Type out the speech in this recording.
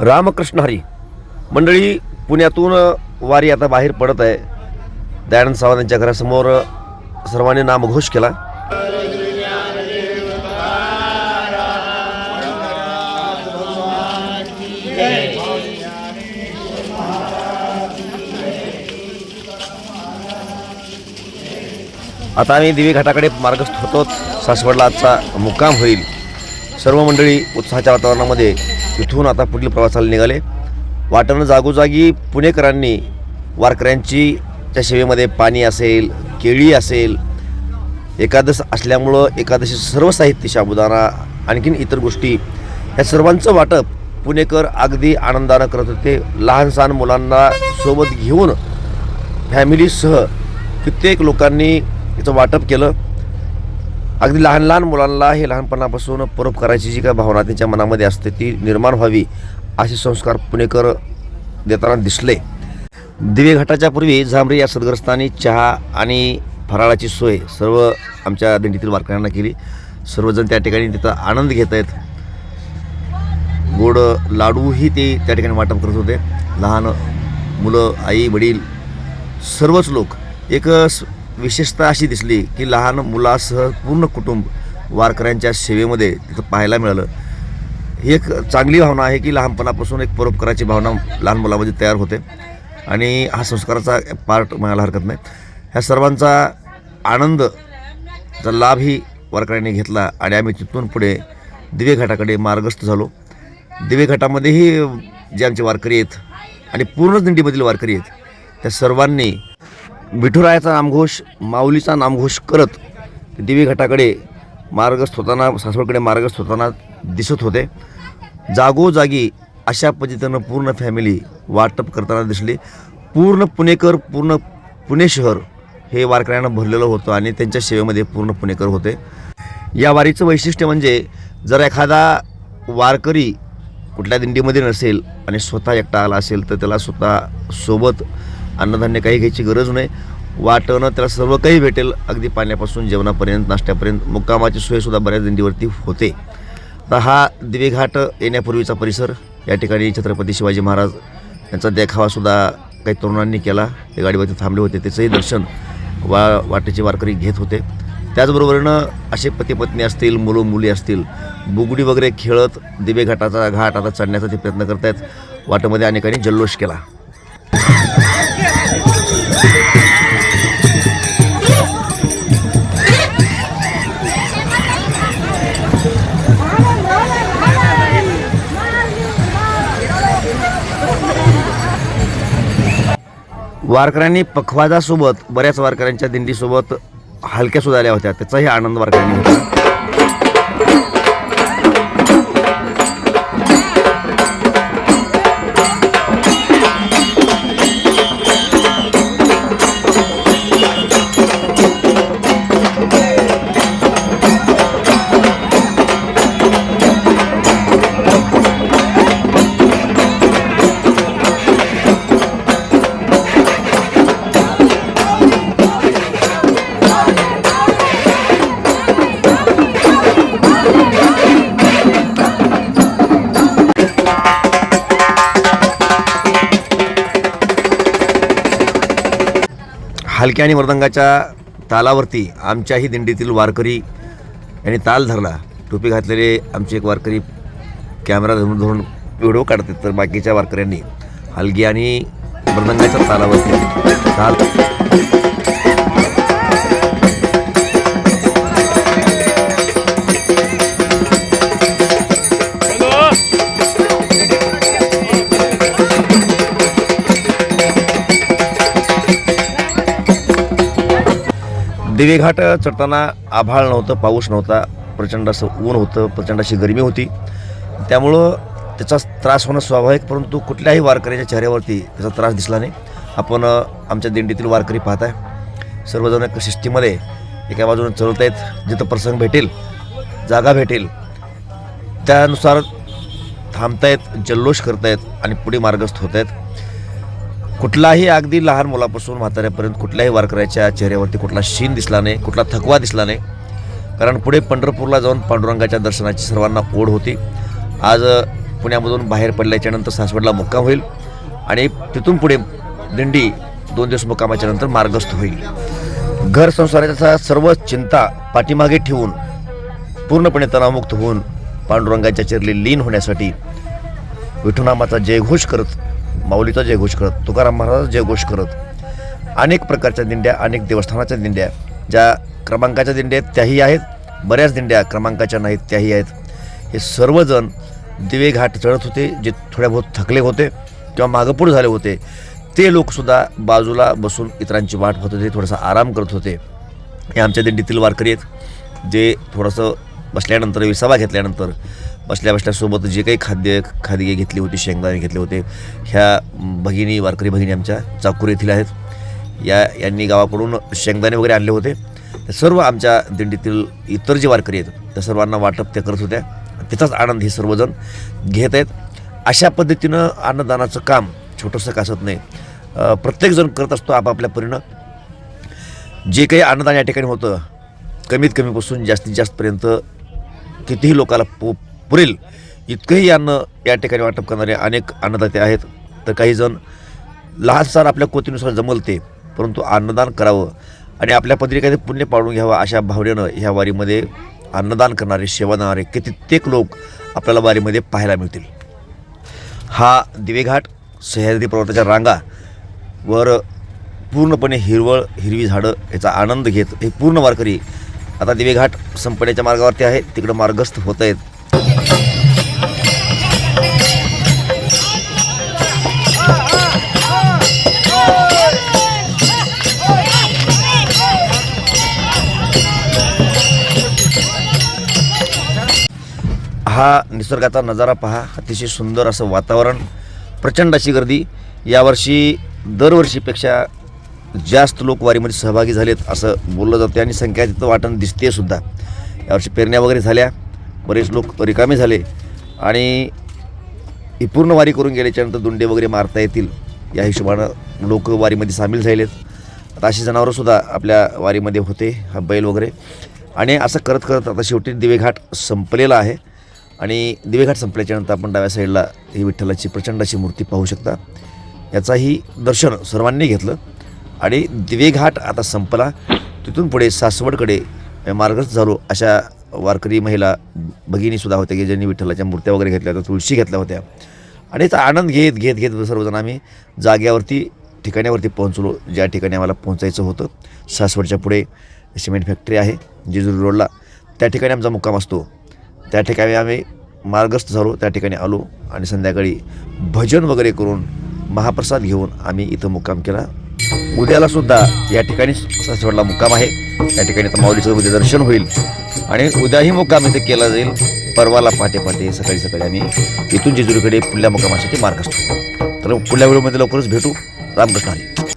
रामकृष्ण हरी. मंडळी पुण्यातून वारी आता बाहेर पडत आहे. दयानंद सावंत यांच्या घरासमोर सर्वांनी नामघोष केला. आता आम्ही दिवे घाटाकडे मार्गस्थ होतोच. सासवडला आजचा मुक्काम होईल. सर्व मंडळी उत्साहाच्या वातावरणामध्ये इथून आता पुढील प्रवासाला निघाले. वाटेनं जागोजागी पुणेकरांनी वारकऱ्यांची त्या सेवेमध्ये पाणी असेल केळी असेल एकादश असल्यामुळं एकादशी सर्व साहित्य शाबुदाना आणखीन इतर गोष्टी या सर्वांचं वाटप पुणेकर अगदी आनंदानं करत होते. लहान सहान मुलांना सोबत घेऊन फॅमिलीसह कित्येक लोकांनी याचं वाटप केलं. अगदी लहान लहान मुलांना हे लहानपणापासून परोपकाराची जी काय भावना त्यांच्या मनामध्ये असते ती निर्माण व्हावी असे संस्कार पुणेकर देताना दिसले. दिवे घाटाच्या पूर्वी झांबरे या सदग्रस्तांनी चहा आणि फराळाची सोय सर्व आमच्या दिंडीतील वारकऱ्यांना केली. सर्वजण त्या ठिकाणी तिथं आनंद घेत आहेत. गोड लाडूही ते त्या ठिकाणी वाटप करत होते. लहान मुलं आई वडील सर्वच लोक एक स- विशेषता अशी दिसली की लहान मुलासह पूर्ण कुटुंब वारकऱ्यांच्या सेवेमध्ये तिथं पाहायला मिळालं. ही एक चांगली भावना आहे की लहानपणापासून एक परोपकाराची भावना लहान मुलामध्ये तयार होते. आणि हा संस्काराचा पार्ट म्हणायला हरकत नाही. ह्या सर्वांचा आनंदचा लाभही वारकऱ्यांनी घेतला आणि आम्ही तिथून पुढे दिवे घाटाकडे मार्गस्थ झालो. दिवे घाटामध्येही जे आमचे वारकरी आहेत आणि पूर्ण दिंडीमधील वारकरी आहेत त्या सर्वांनी विठुरायाचा नामघोष माऊलीचा नामघोष करत देवी घाटाकडे मार्गस्थ होताना सासवडकडे मार्गस्थ होताना दिसत होते. जागोजागी अशा पद्धतीनं पूर्ण फॅमिली वाटप करताना दिसली. पूर्ण पुणेकर पूर्ण पुणे शहर हे वारकऱ्यांना भरलेलं होतं आणि त्यांच्या सेवेमध्ये पूर्ण पुणेकर होते. या वारीचं वैशिष्ट्य म्हणजे जर एखादा वारकरी कुठल्या दिंडीमध्ये नसेल आणि स्वतः एकटा आला असेल तर त्याला स्वतः सोबत अन्नधान्य काही घ्यायची गरज नाही. वाटणं त्याला सर्व काही भेटेल. अगदी पाण्यापासून जेवणापर्यंत नाश्त्यापर्यंत मुक्कामाची सोयसुद्धा बऱ्याच दिंडीवरती होते. तर हा दिवेघाट येण्यापूर्वीचा परिसर. या ठिकाणी छत्रपती शिवाजी महाराज यांचा देखावासुद्धा काही तरुणांनी केला. ते गाडीवरती थांबले होते. त्याचंही दर्शन वा वाटेचे वारकरी घेत होते. त्याचबरोबरीनं असे पती पत्नी असतील मुलं मुली असतील बुगडी वगैरे खेळत दिवे घाटाचा घाट आता चढण्याचा ते प्रयत्न करतायत. वाटेमध्ये अनेकांनी जल्लोष केला. वारकऱ्यांनी पखवाजासोबत बऱ्याच वारकऱ्यांच्या दिंडीसोबत हलक्या सुधारल्या आल्या होत्या. त्याचाही आनंद वारकऱ्यांनी घेतला. हलक्या आणि मृदंगाच्या तालावरती आमच्याही दिंडीतील वारकरी यांनी ताल धरला. टोपी घातलेले आमचे एक वारकरी कॅमेरा धरून धरून व्हिडिओ काढतात तर बाकीच्या वारकऱ्यांनी हलगी आणि मृदंगाच्या तालावरती ताल देवीघाट चढताना आभाळ नव्हतं पाऊस नव्हता प्रचंड असं ऊन होतं प्रचंड अशी गरमी होती. त्यामुळं त्याचा त्रास होणं स्वाभाविक परंतु कुठल्याही वारकऱ्याच्या चेहऱ्यावरती त्याचा त्रास दिसला नाही. आपण आमच्या दिंडीतील वारकरी पाहताय. सर्वजण एका शिस्तीमध्ये एका बाजूने चलत आहेत जिथं प्रसंग भेटेल जागा भेटेल त्यानुसार थांबतायत जल्लोष करतायत आणि पुढे मार्गस्थ होत आहेत कुठलाही अगदी लहान मुलापासून म्हाताऱ्यापर्यंत कुठल्याही वारकऱ्याच्या चेहऱ्यावरती कुठला शीन दिसला नाही कुठला थकवा दिसला नाही. कारण पुढे पंढरपूरला जाऊन पांडुरंगाच्या दर्शनाची सर्वांना ओढ होती. आज पुण्यामधून बाहेर पडल्याच्यानंतर सासवडला मुक्काम होईल आणि तिथून पुढे दिंडी दोन दिवस मुक्कामाच्या नंतर मार्गस्थ होईल. घर संसाराचा सर्व चिंता पाठीमागे ठेवून पूर्णपणे तणावमुक्त होऊन पांडुरंगाच्या चरली लीन होण्यासाठी विठुनामाचा जयघोष करत माऊलीचा जयघोष करत तुकाराम महाराजाचा जयघोष करत अनेक प्रकारच्या दिंड्या अनेक देवस्थानाच्या दिंड्या ज्या क्रमांकाच्या दिंड्या आहेत त्याही आहेत बऱ्याच दिंड्या क्रमांकाच्या नाहीत त्याही आहेत. हे सर्वजण दिवे घाट चढत होते जे थोड्या बहुत थकले होते किंवा मागपूर झाले होते ते लोकसुद्धा बाजूला बसून इतरांची वाट पाहत होते थोडासा आराम करत होते. हे आमच्या दिंडीतील वारकरी आहेत जे थोडंसं बसल्यानंतर विसावा घेतल्यानंतर बसल्या बसल्यासोबत जे काही खाद्य खाद्य घेतली होती शेंगदाणे घेतले होते ह्या भगिनी वारकरी भगिनी आमच्या चाकूर येथील आहेत. या यांनी गावाकडून शेंगदाणे वगैरे आणले होते. ते सर्व आमच्या दिंडीतील इतर जे वारकरी आहेत त्या सर्वांना वाटप त्या करत होत्या. त्याचाच आनंद हे सर्वजण घेत आहेत. अशा पद्धतीनं अन्नदानाचं काम छोटंसं कासत नाही. प्रत्येकजण करत असतो आपापल्या परीनं. जे काही अन्नदान या ठिकाणी होतं कमीत कमीपासून जास्तीत जास्तपर्यंत कितीही लोकाला पो पुरेल इतकंही अन्न या ठिकाणी वाटप करणारे अनेक अन्नदाते आहेत. तर काही जण लहानसार आपल्या कोतीनुसार जमलते परंतु अन्नदान करावं आणि आपल्या पदरी पुण्य पाडून घ्यावं अशा भावनेनं ह्या वारीमध्ये अन्नदान करणारे सेवा देणारे कित्येक लोक आपल्याला वारीमध्ये पाहायला मिळतील. हा दिवेघाट सह्याद्री पर्वताच्या रांगा वर पूर्णपणे हिरवळ हिरवी झाडं याचा आनंद घेत हे पूर्ण वारकरी आता दिवेघाट संपण्याच्या मार्गावरती आहे तिकडं मार्गस्थ होत आहेत. हा निसर्गाचा नजारा पहा. अतिशय सुंदर असं वातावरण प्रचंड अशी गर्दी. यावर्षी दरवर्षीपेक्षा जास्त लोक वारीमध्ये सहभागी झालेत असं बोललं जातं. आणि संख्या तिथं वाटण दिसते सुद्धा. यावर्षी पेरण्या वगैरे झाल्या. बरेच लोक रिकामे झाले. आणि ही पूर्ण वारी करून गेल्याच्यानंतर दुंडे वगैरे मारता येतील या हिशोबानं लोक वारीमध्ये सामील झालेत. आता अशी जनावरंसुद्धा आपल्या वारीमध्ये होते हा बैल वगैरे. आणि असं करत करत आता शेवटी दिवेघाट संपलेला आहे. आणि दिवेघाट संपल्याच्यानंतर आपण डाव्या साईडला ही विठ्ठलाची प्रचंड अशी मूर्ती पाहू शकता. याचाही दर्शन सर्वांनी घेतलं. आणि दिवेघाट आता संपला. तिथून पुढे सासवडकडे मार्गस्थ झालो. अशा वारकरी महिला भगिनीसुद्धा होत्या की ज्यांनी विठ्ठलाच्या मूर्त्या वगैरे घेतल्या होत्या तुळशी घेतल्या होत्या. आणि याचा आनंद घेत घेत घेत सर्वजण आम्ही जाग्यावरती ठिकाण्यावरती पोहोचलो. ज्या ठिकाणी आम्हाला पोहोचायचं होतं. सासवडच्या पुढे सिमेंट फॅक्टरी आहे जेजुरी रोडला त्या ठिकाणी आमचा मुक्काम असतो. त्या ठिकाणी आम्ही मार्गस्थ झालो त्या ठिकाणी आलो आणि संध्याकाळी भजन वगैरे करून महाप्रसाद घेऊन आम्ही इथं मुक्काम केला. उद्याला सुद्धा या ठिकाणी सासवडला मुक्काम आहे. त्या ठिकाणी तर माऊलीचं उद्या दर्शन होईल आणि उद्याही मुक्काम इथे केला जाईल. परवाला पहाटे पहाटे सकाळी सकाळी आम्ही इथून जेजुरीकडे पुढल्या मुक्कामासाठी मार्गस्थ तर पुढल्या वेळेमध्ये लवकरच भेटू. रामकृष्ण हरी.